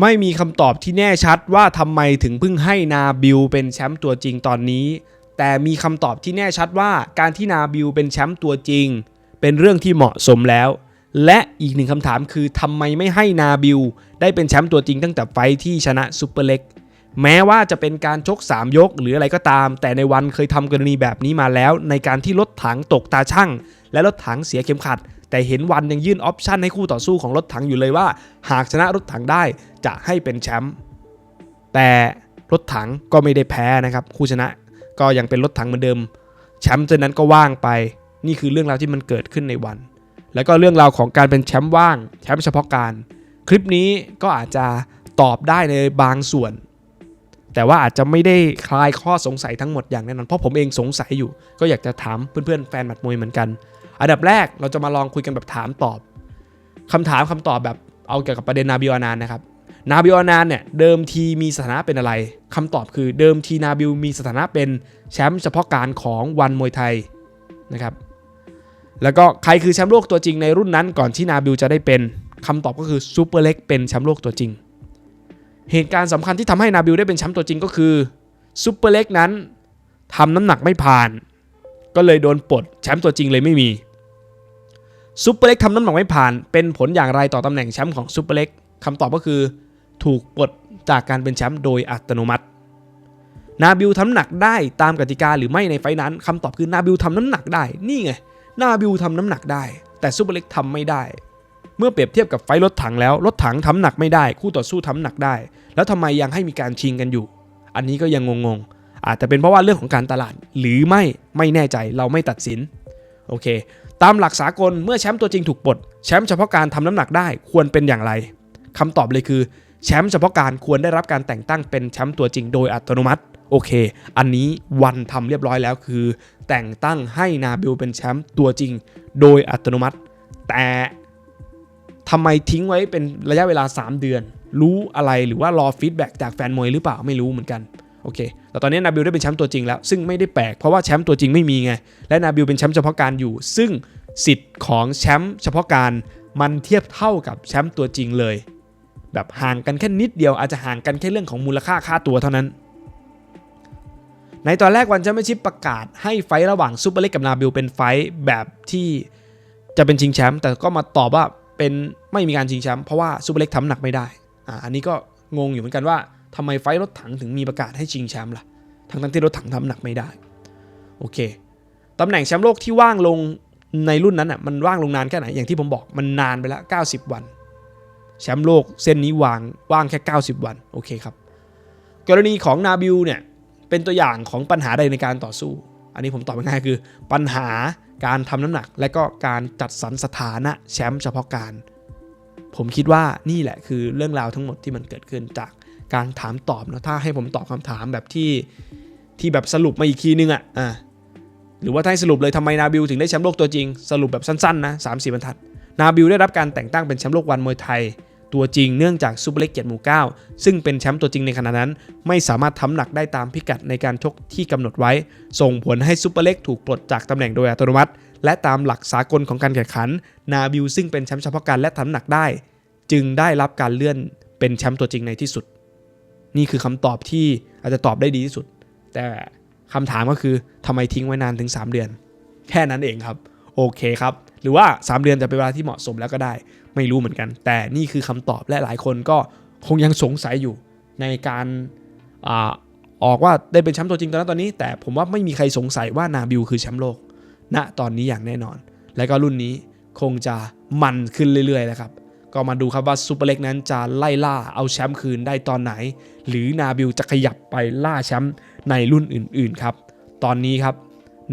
ไม่มีคำตอบที่แน่ชัดว่าทำไมถึงเพิ่งให้นาบิลเป็นแชมป์ตัวจริงตอนนี้ แต่มีคำตอบที่แน่ชัดว่าการที่นาบิลเป็นแชมป์ตัวจริง เป็นเรื่องที่เหมาะสมแล้ว และอีกหนึ่งคำถามคือทำไมไม่ให้นาบิลได้เป็นแชมป์ตัวจริงตั้งแต่ไฟที่ชนะซูเปอร์เล็กแม้ว่าจะเป็นการชก 3 ยกหรืออะไรก็ตาม แต่ในวันเคยทำกรณีแบบนี้มาแล้ว ในการที่รถถังตกตาช่างและรถถังเสียเข็มขัด แต่เห็นวันยังยื่นออปชันให้คู่ต่อสู้ของรถถังอยู่เลยว่า หากชนะรถถังได้ จะให้เป็นแชมป์แต่รถถังก็ไม่ได้แพ้นะครับ คู่ชนะก็ยังเป็นรถถังเหมือนเดิมแชมป์เจนนั้นก็ว่างไป นี่คือเรื่องราวที่มันเกิดขึ้นในวัน แล้วก็เรื่องราวของการเป็นแชมป์ว่างแชมป์เฉพาะการ คลิปนี้ก็อาจจะตอบได้ในบางส่วน แต่ว่าอาจจะไม่ได้คลายข้อสงสัยทั้งหมดอย่างแน่นอนเพราะผมเองสงสัยอยู่ ก็อยากจะถามเพื่อนๆแฟนหมัดมวยเหมือนกัน อันดับแรกเราจะมาลองคุยกันแบบถามตอบคำถามคำตอบแบบเอาเกี่ยวกับประเด็นนาบิวอานานนะครับ นาบิวอานานเนี่ยเดิมทีมีสถานะเป็นอะไรคำตอบคือเดิมทีนาบิวมีสถานะเป็นแชมป์เฉพาะการของวันมวยไทยนะครับแล้วก็ใครคือแชมป์โลกตัวจริงในรุ่นนั้นก่อนที่นาบิวจะได้เป็นคำตอบก็คือซูเปอร์เล็กเป็นแชมป์โลกตัวจริง เหตุการณ์สำคัญที่ทำให้นาบิวได้เป็นแชมป์ตัวจริงก็คือซูเปอร์เล็กนั้นทำน้ำหนักไม่ผ่าน ก็เลยโดนปลดแชมป์ตัวจริงเลยไม่มีซูเปอร์เล็กทำน้ำหนักไม่ผ่าน เป็นผลอย่างไรต่อตำแหน่งแชมป์ของซูเปอร์เล็กคำตอบก็คือ ถูกปลดจากการเป็นแชมป์โดยอัตโนมัติ นาบิวทำหนักได้ตามกติกาหรือไม่ในไฟนั้นคำตอบคือนาบิวทำน้ำหนักได้ นี่ไง นาบิวทำน้ำหนักได้ แต่ซูเปอร์เล็กทำไม่ได้ เมื่อเปรียบเทียบกับไฟรถถังแล้ว รถถังทำหนักไม่ได้ คู่ต่อสู้ทำหนักได้ แล้วทำไมยังให้มีการชิงกันอยู่ อันนี้ก็ยังงงๆ อาจจะเป็นเพราะว่าเรื่องของการตลาด หรือไม่ไม่แน่ใจเราไม่ตัดสินโอเค ตามหลักสากลเมื่อแชมป์ตัวจริงถูกปลดแชมป์เฉพาะการทำน้ำหนักได้ควรเป็นอย่างไรคำตอบเลยคือ แชมป์เฉพาะการควรได้รับการแต่งตั้งเป็นแชมป์ตัวจริงโดยอัตโนมัติ โอเค อันนี้วันทำเรียบร้อยแล้วคือ แต่งตั้งให้นาบิลเป็นแชมป์ตัวจริงโดยอัตโนมัติ แต่ทำไมทิ้งไว้เป็นระยะเวลา 3 เดือน รู้อะไรหรือว่ารอฟีดแบ็กจากแฟนมวยหรือเปล่าไม่รู้เหมือนกันโอเค แต่ตอนนี้นาบิลได้เป็นแชมป์ตัวจริงแล้ว ซึ่งไม่ได้แปลก เพราะว่าแชมป์ตัวจริงไม่มีไง และนาบิลเป็นแชมป์เฉพาะการอยู่ ซึ่งสิทธิ์ของแชมป์เฉพาะการมันเทียบเท่ากับแชมป์ตัวจริงเลย แบบห่างกันแค่นิดเดียวอาจจะห่างกันแค่เรื่องของมูลค่าค่าตัวเท่านั้น ในตอนแรกวันแชมเปี้ยนชิพประกาศให้ไฟระหว่างซูเปอร์เล็กกับนาบิลเป็นไฟแบบที่จะเป็นชิงแชมป์แต่ก็มาตอบว่าเป็นไม่มีการชิงแชมป์เพราะว่าซูเปอร์เล็กทำหนักไม่ได้อ่าอันนี้ก็งงอยู่เหมือนกันว่าทำไมไฟรถถังถึงมีประกาศให้ชิงแชมป์ล่ะทั้งทั้งที่รถถังทำหนักไม่ได้โอเคตำแหน่งแชมป์โลกที่ว่างลงในรุ่นนั้นอะมันว่างลงนานแค่ไหนอย่างที่ผมบอกมันนานไปแล้ว90 วัน แชมป์โลกเส้นนี้วางว่างแค่ 90 วันโอเคครับ กรณีของนาบิลเนี่ยเป็นตัวอย่างของปัญหาใดในการต่อสู้ อันนี้ผมตอบง่ายคือ ปัญหาการทำน้ำหนัก และก็การจัดสรรสถานะแชมป์เฉพาะการ ผมคิดว่านี่แหละคือเรื่องราวทั้งหมดที่มันเกิดขึ้นจากการถามตอบนะถ้าให้ผมตอบคำถามแบบที่ที่แบบสรุปมาอีกทีนึงอะอะหรือว่าถ้าให้สรุปเลยทำไมนาบิลถึงได้แชมป์โลกตัวจริง สรุปแบบสั้นๆนะสามสี่บรรทัด นาบิลได้รับการแต่งตั้งเป็นแชมป์โลกวันมวยไทย ตัวจริงเนื่องจากซูเปอร์เล็กเกียรติหมู่เก้าซึ่งเป็นแชมป์ตัวจริงในขณะนั้น ไม่สามารถทำหนักได้ตามพิกัดในการชกที่กำหนดไว้ ส่งผลให้ซูเปอร์เล็กถูกปลดจากตำแหน่งโดยอัตโนมัติ และตามหลักสากลของการแข่งขัน นาบิลซึ่งเป็นแชมป์เฉพาะการและทำหนักได้ จึงได้รับการเลื่อนเป็นแชมป์ตัวจริงในที่สุด นี่คือคำตอบที่อาจจะตอบได้ดีที่สุด แต่คำถามก็คือทำไมทิ้งไว้นานถึง 3 เดือน แค่นั้นเองครับ โอเคครับ หรือว่า 3 เดือนจะเป็นเวลาที่เหมาะสมแล้วก็ได้ ไม่รู้เหมือนกัน แต่นี่คือคำตอบและหลายคนก็คงยังสงสัยอยู่ในการอออกว่าได้เป็นแชมป์ตัวจริงตอนนั้นตอนนี้ แต่ผมว่าไม่มีใครสงสัยว่านาบิลคือแชมป์โลกณตอนนี้อย่างแน่นอน และก็รุ่นนี้คงจะมันขึ้นเรื่อยๆนะครับก็มาดูครับว่าซูเปอร์เล็กนั้นจะไล่ล่าเอาแชมป์คืนได้ตอนไหน หรือนาบิลจะขยับไปล่าแชมป์ในรุ่นอื่นๆครับ ตอนนี้ครับ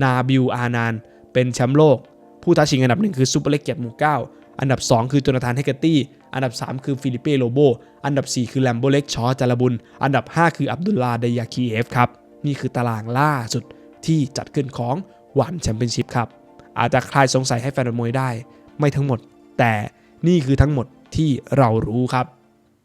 นาบิลอานานเป็นแชมป์โลก ผู้ท้าชิงอันดับหนึ่งคือซูเปอร์เล็กเกียรติหมู่เก้า อันดับ 2 คือโจนาธานเฮกเกตี้ อันดับ 3 คือฟิลิเป้โลโบ อันดับ 4 คือแลมโบเล็กชอจารบุญ อันดับ 5 คืออับดุลลาเดยาคีเอฟครับ นี่คือตารางล่าสุดที่จัดขึ้นของวันแชมเปี้ยนชิพครับ อาจจะคลายสงสัยให้แฟนมวยได้ ไม่ทั้งหมด แต่นี่คือทั้งหมดที่เรารู้ครับ